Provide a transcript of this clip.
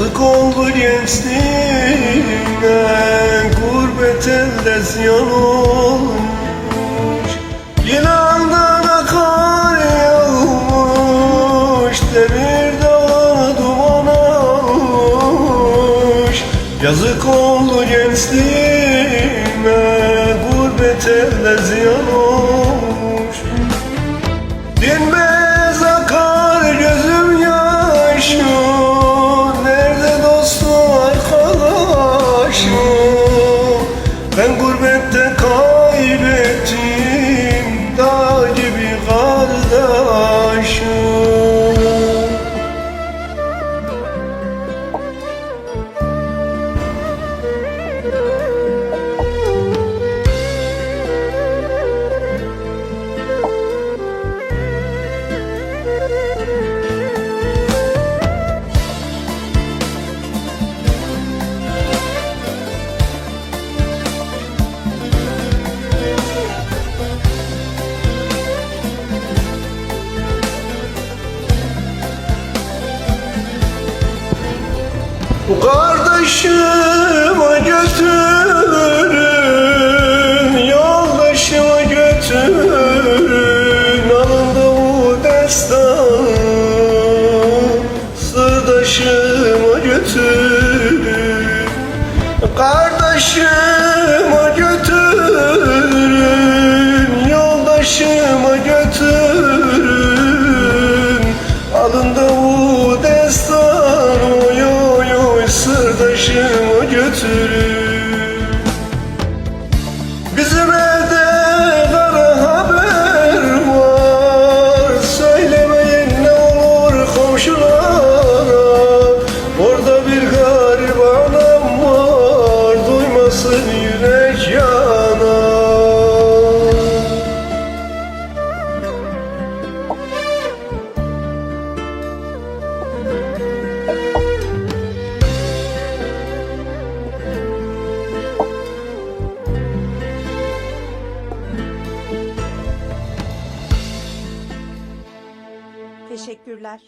Yazık oldu gençliğine Gurbet elde ziyan olmuş Yılandan akar yağmış Demir dağı duman almış. Yazık oldu gençliğime Gurbet elde ziyan olmuş Kardeşime götürün, yoldaşıma götürün. Alındı bu destan, sırdaşıma götürün. Kardeşime Duymasın yürek yanar Teşekkürler.